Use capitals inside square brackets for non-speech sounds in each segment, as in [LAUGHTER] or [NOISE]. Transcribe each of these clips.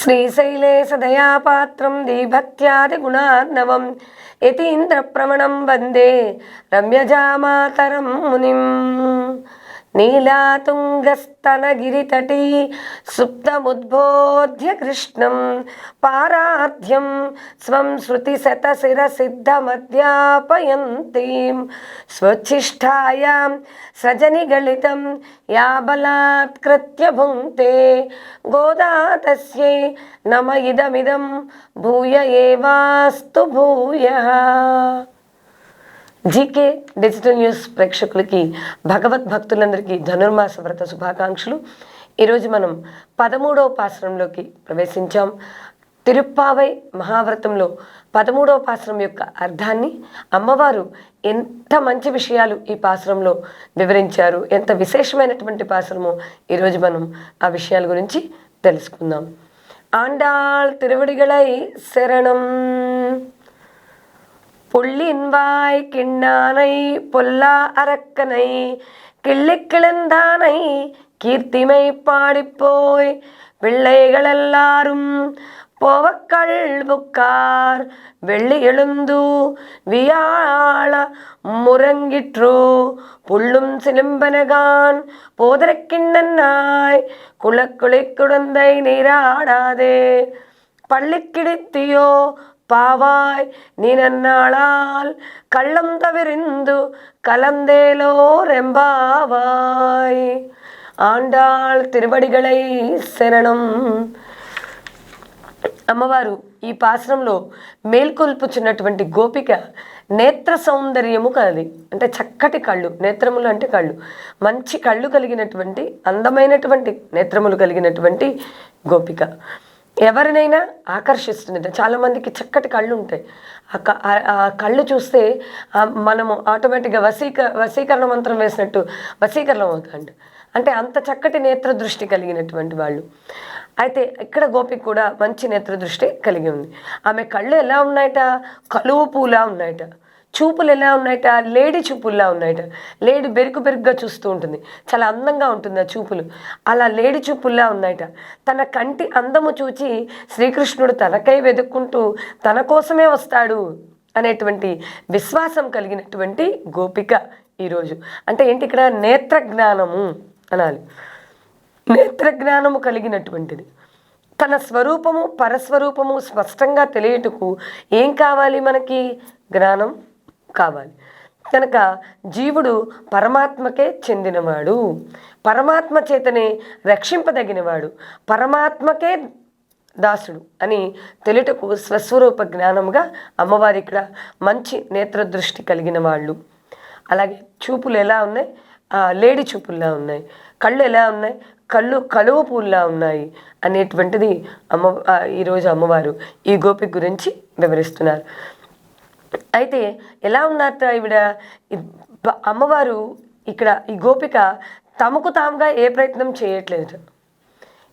శ్రీశైలే సదయాపాత్రం దీభక్త్యాదిగుణార్ణవం యతీంద్రప్రమణం వందే రమ్యజామాతరం మునిం నీలాతుంగస్తనగిరితటీ సుప్తముద్బోధ్య కృష్ణం పారాధ్యం స్వం శృతిశతశిరసిద్ధమధ్యాపయంతీం స్వచ్ఛిష్టాయాం సజనిగళితం యా బలాత్కృత్య భుంక్తే గోదా తస్యై నమ ఇదమిదం భూయ ఏవాస్తు భూయ. జీకే డిజిటల్ న్యూస్ ప్రేక్షకులకి భగవద్భక్తులందరికీ ధనుర్మాస వ్రత శుభాకాంక్షలు. ఈరోజు మనం పదమూడవ పాశ్రంలోకి ప్రవేశించాం. తిరుప్పావై మహావ్రతంలో పదమూడవ పాశ్రం యొక్క అర్థాన్ని అమ్మవారు ఎంత మంచి విషయాలు ఈ పాశ్రంలో వివరించారు ఎంత విశేషమైనటువంటి పాశ్రమో ఈరోజు మనం ఆ విషయాల గురించి తెలుసుకుందాం. ఆండాళ్ తిరువడిగళై శరణం. புள்ளின்வாய் கிண்ணானை பொல்லா அரக்கனை கிள்ளி கிள்ளிக்கிழந்தானை கீர்த்திமை பாடிப்போய் பிள்ளைகளெல்லாரும் போவக்கள் புக்கார். வெள்ளி எழுந்து வியாழ முறங்கிற்றோ புள்ளும் சிலம்பனகான் போதரக்கிண்ணன்னாய் குளக்குளை குழந்தை நீராடாதே. பள்ளிக்கிடித்தியோ பாவாய் நீ நன்னாளால் கள்ளம் தவிரிந்து கலந்தேலோ ரெம்பாவாய் ఆండాళ్ తిరువడిగళై శరణం అమ్మవారు ఈ పాశ్రంలో మేల్కొల్పుచున్నటువంటి గోపిక నేత్ర సౌందర్యము కలది అంటే చక్కటి కళ్ళు నేత్రములు అంటే కళ్ళు మంచి కళ్ళు కలిగినటువంటి అందమైనటువంటి నేత్రములు కలిగినటువంటి గోపిక ఎవరినైనా ఆకర్షిస్తుంది. చాలామందికి చక్కటి కళ్ళు ఉంటాయి. ఆ కళ్ళు చూస్తే మనము ఆటోమేటిక్గా వసీక వసీకరణ మంత్రం వేసినట్టు వశీకరణం అవుతాండి అంటే అంత చక్కటి నేత్ర దృష్టి కలిగినటువంటి వాళ్ళు. అయితే ఇక్కడ గోపి కూడా మంచి నేత్ర దృష్టి కలిగి ఉంది. ఆమె కళ్ళు ఎలా ఉన్నాయట? కలువు పూలా ఉన్నాయట. చూపులు ఎలా ఉన్నాయట? లేడీ చూపుల్లా ఉన్నాయట. లేడీ బెరుకు బెరుగ్గా చూస్తూ ఉంటుంది. చాలా అందంగా ఉంటుంది ఆ చూపులు. అలా లేడీ చూపుల్లా ఉన్నాయట. తన కంటి అందము చూచి శ్రీకృష్ణుడు తనకై వెతుక్కుంటూ తన కోసమే వస్తాడు అనేటువంటి విశ్వాసం కలిగినటువంటి గోపిక ఈరోజు. అంటే ఏంటి ఇక్కడ? నేత్ర జ్ఞానము అనాలి. నేత్ర జ్ఞానము కలిగినటువంటిది. తన స్వరూపము పరస్వరూపము స్పష్టంగా తెలియటకు ఏం కావాలి మనకి? జ్ఞానం. కావాలి. కనుక జీవుడు పరమాత్మకే చెందినవాడు. పరమాత్మ చేతనే రక్షింపదగినవాడు. పరమాత్మకే దాసుడు అని తెలుటకు స్వస్వరూప జ్ఞానముగా అమ్మవారి ఇక్కడ మంచి నేత్ర దృష్టి కలిగిన వాళ్ళు. అలాగే చూపులు ఎలా ఉన్నాయి? లేడీ చూపుల్లా ఉన్నాయి. కళ్ళు ఎలా ఉన్నాయి? కళ్ళు కలువ పూల్లా ఉన్నాయి అనేటువంటిది అమ్మ ఈరోజు అమ్మవారు ఈ గోపిక గురించి వివరిస్తున్నారు. అయితే ఎలా ఉన్నారట ఈవిడ? అమ్మవారు ఇక్కడ ఈ గోపిక తమకు తాముగా ఏ ప్రయత్నం చేయట్లేదు.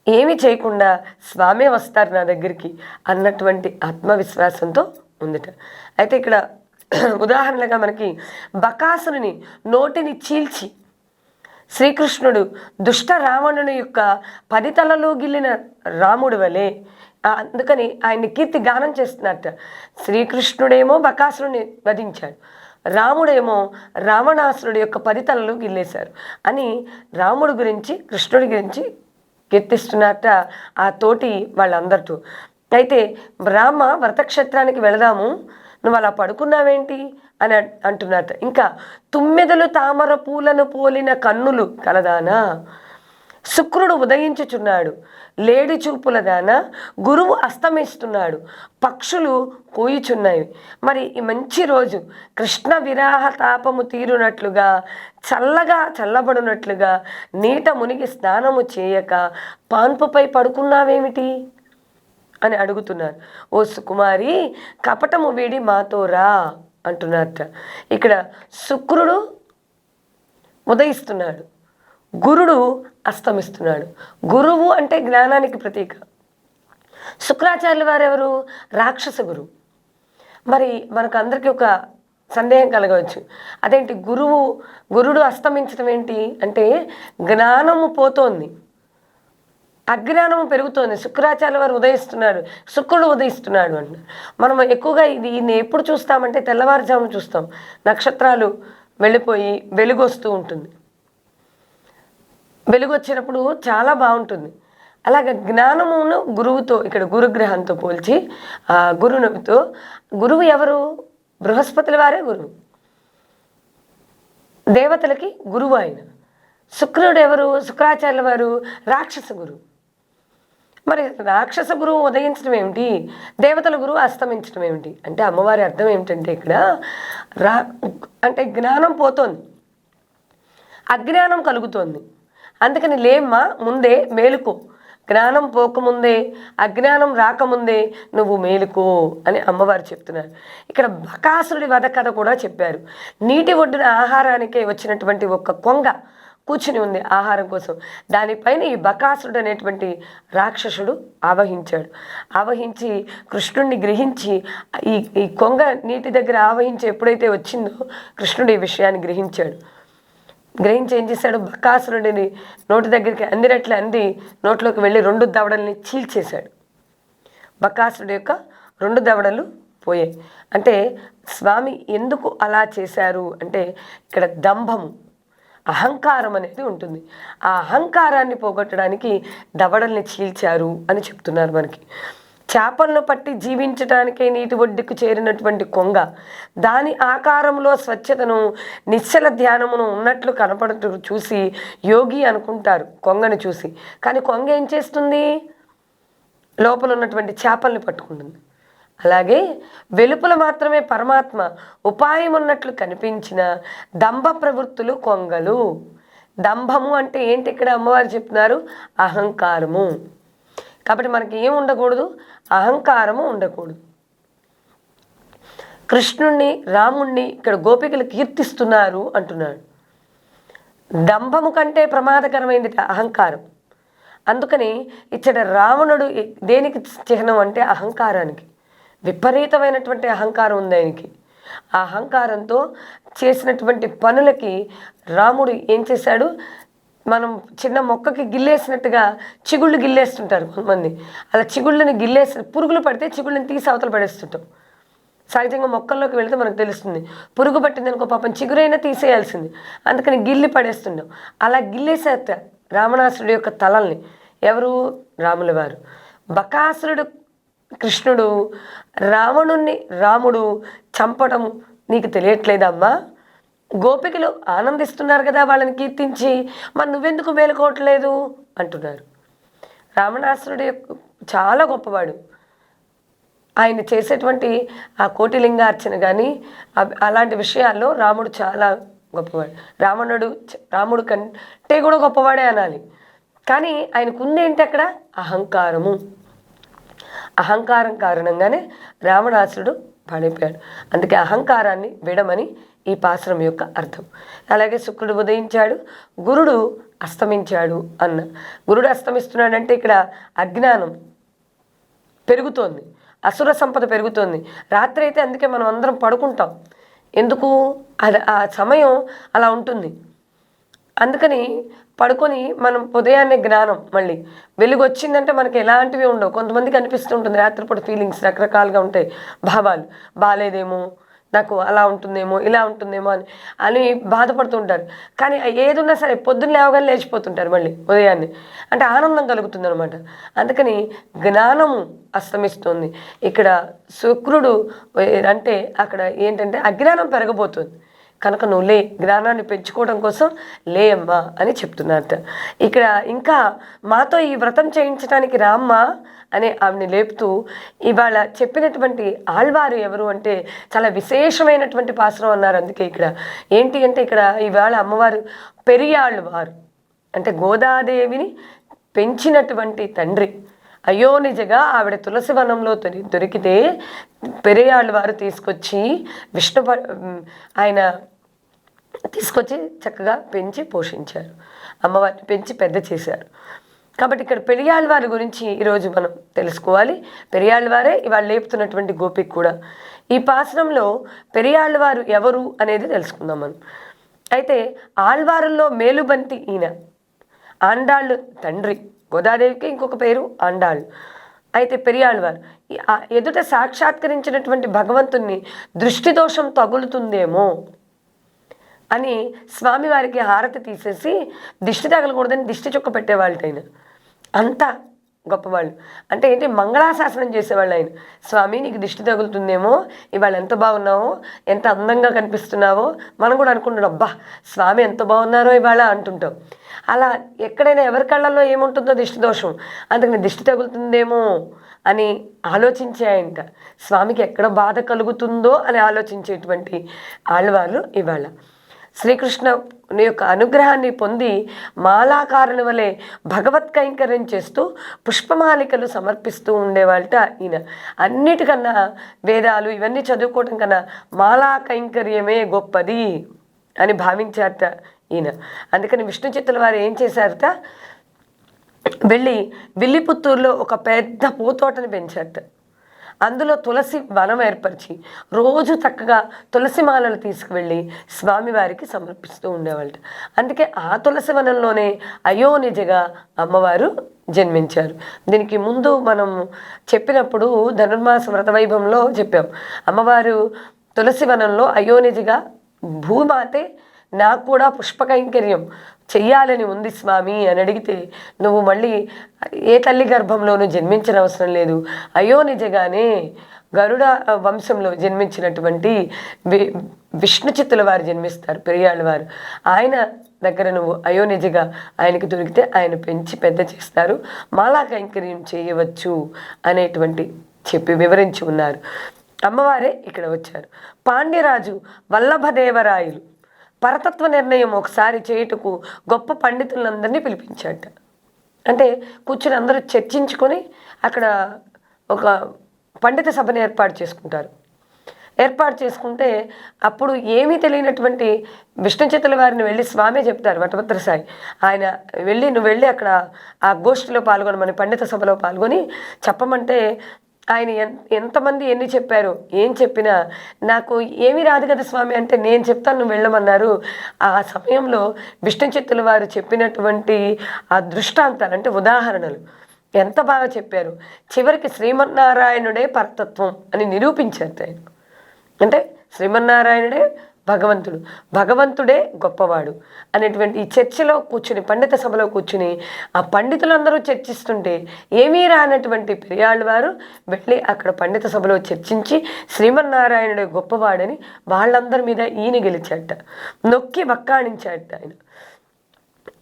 ఏమీ చేయకుండా స్వామి వస్తారు నా దగ్గరికి అన్నటువంటి ఆత్మవిశ్వాసంతో ఉందిట. అయితే ఇక్కడ [CLEARS THROAT] ఉదాహరణగా మనకి బకాసురుని నోటిని చీల్చి శ్రీకృష్ణుడు దుష్ట రావణుని యొక్క పది తలలో గిల్లిన రాముడు వలె అందుకని ఆయన్ని కీర్తి గానం చేస్తున్నట్ట. శ్రీకృష్ణుడేమో బకాసురుని వధించాడు. రాముడేమో రావణాసురుడి యొక్క పదితలను గిల్లేశారు అని రాముడు గురించి కృష్ణుడి గురించి కీర్తిస్తున్నట్ట ఆ తోటి వాళ్ళందరితో అయితే రామ వ్రతక్షేత్రానికి వెళదాము నువ్వు అలా పడుకున్నావేంటి? అని అంటున్నట్ట. ఇంకా తుమ్మెదలు తామర పూలను పోలిన కన్నులు కలదానా? శుక్రుడు ఉదయించుచున్నాడు. లేడి చూపుల దాన గురువు అస్తమిస్తున్నాడు. పక్షులు కూయుచున్నాయి మరి ఈ మంచి రోజు కృష్ణ విరాహ తాపము తీరునట్లుగా చల్లగా చల్లబడినట్లుగా నీట మునిగి స్నానము చేయక పాన్పుపై పడుకున్నావేమిటి? అని అడుగుతున్నారు. ఓ సుకుమారి కపటము వీడి మాతో రా అంటున్నారట. ఇక్కడ శుక్రుడు ఉదయిస్తున్నాడు. గురుడు అస్తమిస్తున్నాడు. గురువు అంటే జ్ఞానానికి ప్రతీక. శుక్రాచార్యుల వారెవరు రాక్షస గురువు మరి మనకు అందరికీ ఒక సందేహం కలగవచ్చు. అదేంటి? గురువు గురుడు అస్తమించడం ఏంటి? అంటే జ్ఞానము పోతోంది. అజ్ఞానము పెరుగుతోంది. శుక్రాచార్య వారు ఉదయిస్తున్నాడు. శుక్రుడు ఉదయిస్తున్నాడు అంటున్నారు మనం ఎక్కువగా ఇది ఈయన ఎప్పుడు చూస్తామంటే తెల్లవారుజామున చూస్తాం. నక్షత్రాలు వెళ్ళిపోయి వెలుగు వస్తూ ఉంటుంది. వెలుగు వచ్చినప్పుడు చాలా బాగుంటుంది. అలాగే జ్ఞానమును గురువుతో ఇక్కడ గురుగ్రహంతో పోల్చి ఆ గురువు ఎవరు? బృహస్పతుల వారే గురువు. దేవతలకి గురువు ఆయన. శుక్రుడు ఎవరు? శుక్రాచార్యుల వారు? రాక్షస గురువు. మరి రాక్షస గురువు ఉదయించడం ఏమిటి? దేవతల గురువు అస్తమించడం ఏమిటి? అంటే అమ్మవారి అర్థం ఏమిటంటే ఇక్కడ రా అంటే జ్ఞానం పోతోంది. అజ్ఞానం కలుగుతోంది. అందుకని లేమ్మా ముందే మేలుకో. జ్ఞానం పోకముందే అజ్ఞానం రాకముందే నువ్వు మేలుకో అని అమ్మవారు చెప్తున్నారు. ఇక్కడ బకాసురుడి వధ కథ కూడా చెప్పారు. నీటి ఒడ్డున ఆహారానికే వచ్చినటువంటి ఒక కొంగ కూర్చుని ఉంది ఆహారం కోసం. దానిపైన ఈ బకాసురుడు అనేటువంటి రాక్షసుడు ఆవహించాడు. ఆవహించి కృష్ణుడిని గ్రహించి ఈ ఈ కొంగ నీటి దగ్గర ఆవహించి ఎప్పుడైతే వచ్చిందో కృష్ణుడు ఈ విషయాన్ని గ్రహించాడు. గ్రహించి ఏం చేశాడు. బకాసురుడిని నోటి దగ్గరికి అందినట్లు అంది. నోట్లోకి వెళ్ళి రెండు దవడల్ని చీల్చేశాడు. బకాసురుడి యొక్క రెండు దవడలు పోయాయి. అంటే స్వామి ఎందుకు అలా చేశారు? అంటే ఇక్కడ దంభము అహంకారం అనేది ఉంటుంది. ఆ అహంకారాన్ని పోగొట్టడానికి దవడల్ని చీల్చారు అని చెప్తున్నారు మనకి. చేపలను పట్టి జీవించడానికే నీటి ఒడ్డుకు చేరినటువంటి కొంగ దాని ఆకారంలో స్వచ్ఛతను నిశ్చల ధ్యానమును ఉన్నట్లు కనపడటం చూసి యోగి అనుకుంటారు కొంగను చూసి. కానీ కొంగ ఏం చేస్తుంది? లోపల ఉన్నటువంటి చేపల్ని పట్టుకుంటుంది. అలాగే వెలుపల మాత్రమే పరమాత్మ ఉపాయం ఉన్నట్లు కనిపించిన దంభ ప్రవృత్తులు కొంగలు. దంభము అంటే ఏంటి ఇక్కడ అమ్మవారు చెప్తున్నారు? అహంకారము. కాబట్టి మనకి ఏం ఉండకూడదు? అహంకారము ఉండకూడదు. కృష్ణుణ్ణి రాముణ్ణి ఇక్కడ గోపికలు కీర్తిస్తున్నారు అంటున్నాడు. దంభము కంటే ప్రమాదకరమైనది అహంకారం. అందుకని ఇచ్చట రావణుడు దేనికి చిహ్నం అంటే అహంకారానికి? విపరీతమైనటువంటి అహంకారం ఉంది ఆయనకి. ఆ అహంకారంతో చేసినటువంటి పనులకి రాముడు ఏం చేశాడు? మనం చిన్న మొక్కకి గిల్లేసినట్టుగా చిగుళ్ళు గిల్లేస్తుంటారు కొంతమంది. అలా చిగుళ్ళని గిల్లేసి పురుగులు పడితే చిగుళ్ళని తీసి అవతల పడేస్తుంటాం. సహజంగా మొక్కల్లోకి వెళితే మనకు తెలుస్తుంది. పురుగు పట్టింది అనుకో పాపం చిగురైనా తీసేయాల్సింది. అందుకని గిల్లి పడేస్తుండం అలా గిల్లేసేత రావణాసురుడు యొక్క తలల్ని ఎవరు? రాముల వారు. బకాసురుడు కృష్ణుడు రావణుణ్ణి రాముడు చంపడం నీకు తెలియట్లేదమ్మా? గోపికలు ఆనందిస్తున్నారు కదా వాళ్ళని కీర్తించి మరి నువ్వెందుకు మేలుకోవట్లేదు? అంటున్నారు. రావణాసురుడు చాలా గొప్పవాడు. ఆయన చేసేటువంటి ఆ కోటిలింగార్చన కానీ అలాంటి విషయాల్లో రాముడు చాలా గొప్పవాడు. రావణుడు రాముడు కంటే కూడా గొప్పవాడే అనాలి. కానీ ఆయనకు ఉందేంటి అక్కడ? అహంకారము. అహంకారం కారణంగానే రావణాసురుడు పడిపోయాడు. అందుకే అహంకారాన్ని విడమని ఈ పాశ్రం యొక్క అర్థం. అలాగే శుక్రుడు ఉదయించాడు గురుడు అస్తమించాడు అన్న. గురుడు అస్తమిస్తున్నాడంటే ఇక్కడ అజ్ఞానం పెరుగుతోంది. అసుర సంపద పెరుగుతోంది. రాత్రి అయితే అందుకే మనం అందరం పడుకుంటాం. ఎందుకు? అది ఆ సమయం అలా ఉంటుంది. అందుకని పడుకొని మనం ఉదయాన్నే జ్ఞానం మళ్ళీ. వెలుగు వచ్చిందంటే మనకి ఎలాంటివి ఉండవు. కొంతమందికి అనిపిస్తుంటుంది రాత్రిపూట ఫీలింగ్స్ రకరకాలుగా ఉంటాయి భావాలు. బాగాలేదేమో నాకు అలా ఉంటుందేమో ఇలా ఉంటుందేమో అని అని బాధపడుతుంటారు. కానీ ఏదున్నా సరే పొద్దున్న లేవగానే లేచిపోతుంటారు మళ్ళీ ఉదయాన్నే. అంటే ఆనందం కలుగుతుంది అనమాట అందుకని జ్ఞానము అస్తమిస్తుంది. ఇక్కడ శుక్రుడు అంటే అక్కడ ఏంటంటే అజ్ఞానం పెరగబోతుంది. కనుక నువ్వు లే జ్ఞానాన్ని పెంచుకోవడం కోసం లే అమ్మా అని చెప్తున్నారట. ఇక్కడ ఇంకా మాతో ఈ వ్రతం చేయించడానికి రామ్మా అని ఆమెని లేపుతూ ఇవాళ చెప్పినటువంటి ఆళ్వారు ఎవరు అంటే చాలా విశేషమైనటువంటి పాసరం అన్నారు అందుకే ఇక్కడ. ఏంటి అంటే ఇక్కడ ఇవాళ అమ్మవారు పెరియాళ్ళు వారు అంటే గోదాదేవిని పెంచినటువంటి తండ్రి. అయ్యో నిజగా ఆవిడ తులసి వనంలో దొరి దొరికితే పెరియాళ్ళ వారు తీసుకొచ్చి విష్ణు ఆయన తీసుకొచ్చి చక్కగా పెంచి పోషించారు. అమ్మవారిని పెంచి పెద్ద చేశారు. కాబట్టి ఇక్కడ పెరియాళ్ళ వారి గురించి ఈరోజు మనం తెలుసుకోవాలి. పెరియాళ్ళ వారే ఇవాళ లేపుతున్నటువంటి గోపిక కూడా. ఈ పాసనంలో పెరియాళ్ళ వారు ఎవరు అనేది తెలుసుకుందాం మనం. అయితే ఆళ్వారుల్లో మేలుబంతి ఈయన ఆండాళ్ళు తండ్రి. గోదాదేవికి ఇంకొక పేరు అండాళ్ళు అయితే పెరియాళ్ళవారు ఎదుట సాక్షాత్కరించినటువంటి భగవంతుణ్ణి దృష్టి దోషం తగులుతుందేమో అని స్వామివారికి హారతి తీసేసి దిష్టి తగలకూడదని దిష్టి చుక్క పెట్టేవాళ్ళు ఆయన గొప్పవాళ్ళు. అంటే ఏంటి? మంగళాశాసనం చేసేవాళ్ళు ఆయన. స్వామి నీకు దిష్టి తగులుతుందేమో? ఇవాళ ఎంత బాగున్నావో? ఎంత అందంగా కనిపిస్తున్నావో? మనం కూడా అనుకుంటున్నాం అబ్బా స్వామి ఎంత బాగున్నారో ఇవాళ అంటుంటాం. అలా ఎక్కడైనా ఎవరి కళ్ళల్లో ఏముంటుందో దిష్టి దోషం. అందుకని దిష్టి తగులుతుందేమో అని ఆలోచించే ఆయనట. స్వామికి ఎక్కడ బాధ కలుగుతుందో అని ఆలోచించేటువంటి ఆళ్ళవాళ్ళు ఇవాళ. శ్రీకృష్ణ యొక్క అనుగ్రహాన్ని పొంది మాలాకారుని వలె భగవత్ కైంకర్యం చేస్తూ పుష్పమాలికలు సమర్పిస్తూ ఉండేవాళ్ళట ఈయన. అన్నిటికన్నా వేదాలు ఇవన్నీ చదువుకోవటం కన్నా మాలా కైంకర్యమే గొప్పది అని భావించారట ఈయన. అందుకని విష్ణు చిత్తుల వారు ఏం చేశారట? వెళ్ళి విల్లిపుత్తూరులో ఒక పెద్ద పూతోటను పెంచారట. అందులో తులసి వనం ఏర్పరిచి రోజు చక్కగా తులసి మాలలు తీసుకువెళ్ళి స్వామివారికి సమర్పిస్తూ ఉండేవాళ్ళట. అందుకే ఆ తులసి వనంలోనే అయోనిజగా అమ్మవారు జన్మించారు. దీనికి ముందు మనం చెప్పినప్పుడు ధనుర్మాస వ్రత వైభవంలో చెప్పాం. అమ్మవారు తులసి వనంలో అయోనిజిగా భూమాతే నాకు కూడా పుష్పకైంకర్యం. చెయ్యాలని ఉంది స్వామి అని అడిగితే నువ్వు మళ్ళీ ఏ తల్లి గర్భంలోనూ జన్మించిన అవసరం లేదు. అయ్యో నిజగానే గరుడ వంశంలో జన్మించినటువంటి విష్ణుచిత్తుల విష్ణు చిత్తుల వారు జన్మిస్తారు పెరియాళ్ళ వారు. ఆయన దగ్గర నువ్వు అయోనిజగా ఆయనకు ఆయనకి దొరికితే ఆయన పెంచి పెద్ద చేస్తారు. మాలా కైంకర్యం చేయవచ్చు అనేటువంటి చెప్పి వివరించి ఉన్నారు. అమ్మవారే ఇక్కడ వచ్చారు. పాండ్యరాజు వల్లభదేవరాయలు. పరతత్వ నిర్ణయం ఒకసారి చేయుటకు గొప్ప పండితులందరినీ పిలిపించాట. అంటే కూర్చుని అందరూ చర్చించుకొని అక్కడ ఒక పండిత సభను ఏర్పాటు చేసుకుంటారు. ఏర్పాటు చేసుకుంటే అప్పుడు ఏమీ తెలియనటువంటి విష్ణుచేతుల వారిని వెళ్ళి స్వామి చెప్తారు వటభద్ర సాయి. ఆయన వెళ్ళి నువ్వు వెళ్ళి అక్కడ ఆ గోష్ఠిలో పాల్గొనమని పండిత సభలో పాల్గొని చెప్పమంటే ఆయన ఎంతమంది ఎన్ని చెప్పారు ఏం చెప్పినా నాకు ఏమి రాదు కదా స్వామి అంటే నేను చెప్తాను నువ్వు వెళ్ళమన్నారు. ఆ సమయంలో విష్ణు చిత్తుల వారు చెప్పినటువంటి ఆ దృష్టాంతాలు అంటే ఉదాహరణలు ఎంత బాగా చెప్పారు. చివరికి శ్రీమన్నారాయణుడే పరతత్వం అని నిరూపించారు ఆయన. అంటే శ్రీమన్నారాయణుడే భగవంతుడు. భగవంతుడే గొప్పవాడు అనేటువంటి ఈ చర్చలో కూర్చుని పండిత సభలో కూర్చుని ఆ పండితులందరూ చర్చిస్తుంటే ఏమీ రానటువంటి పెరియాళ్ళు వారు వెళ్ళి అక్కడ పండిత సభలో చర్చించి శ్రీమన్నారాయణుడే గొప్పవాడని వాళ్ళందరి మీద ఈయన గెలిచాట నొక్కి వక్కాణించాట ఆయన.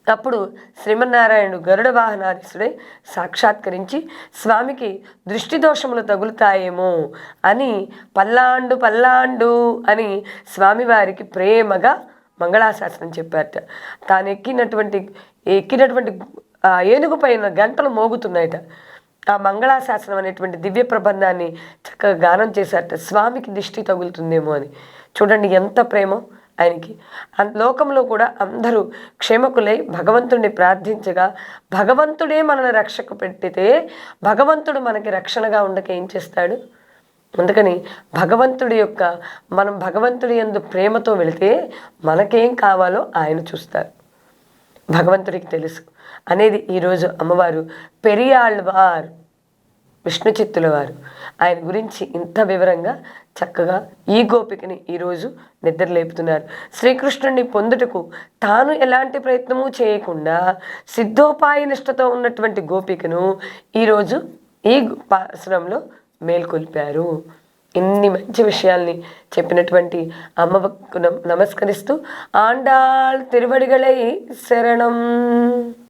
అప్పుడు శ్రీమన్నారాయణుడు గరుడ వాహనాధీశుడై సాక్షాత్కరించి స్వామికి దృష్టి దోషములు తగులుతాయేమో అని పల్లాండు పల్లాండు అని స్వామివారికి ప్రేమగా మంగళాశాసనం చెప్పారట. తాను ఎక్కినటువంటి ఎక్కినటువంటి ఏనుగు పైన గంటలు మోగుతున్నాయట. ఆ మంగళాశాసనం అనేటువంటి దివ్య ప్రబంధాన్ని చక్కగా గానం చేశారట. స్వామికి దిష్టి తగులుతుందేమో అని. చూడండి ఎంత ప్రేమో. ఆయనకి. లోకంలో కూడా అందరూ క్షేమకులై భగవంతుడిని ప్రార్థించగా భగవంతుడే మనల్ని రక్షకు పెట్టితే భగవంతుడు మనకి రక్షణగా ఉండక ఏం చేస్తాడు? అందుకని భగవంతుడి యొక్క మనం భగవంతుడి యందు ప్రేమతో వెళితే మనకేం కావాలో ఆయన చూస్తారు. భగవంతుడికి తెలుసు. అనేది ఈరోజు అమ్మవారు పెరియాళ్ళవారు విష్ణు చిత్తుల వారు ఆయన గురించి ఇంత వివరంగా చక్కగా ఈ గోపికని ఈరోజు నిద్రలేపుతున్నారు. శ్రీకృష్ణుడిని పొందుటకు తాను ఎలాంటి ప్రయత్నము చేయకుండా సిద్ధోపాయ నిష్టతో ఉన్నటువంటి గోపికను ఈరోజు ఈ పాశ్రంలో మేల్కొల్పారు. ఇన్ని మంచి విషయాల్ని చెప్పినటువంటి అమ్మకు నమస్కరిస్తూ ఆండాళ్ తిరువడిగలై శరణం.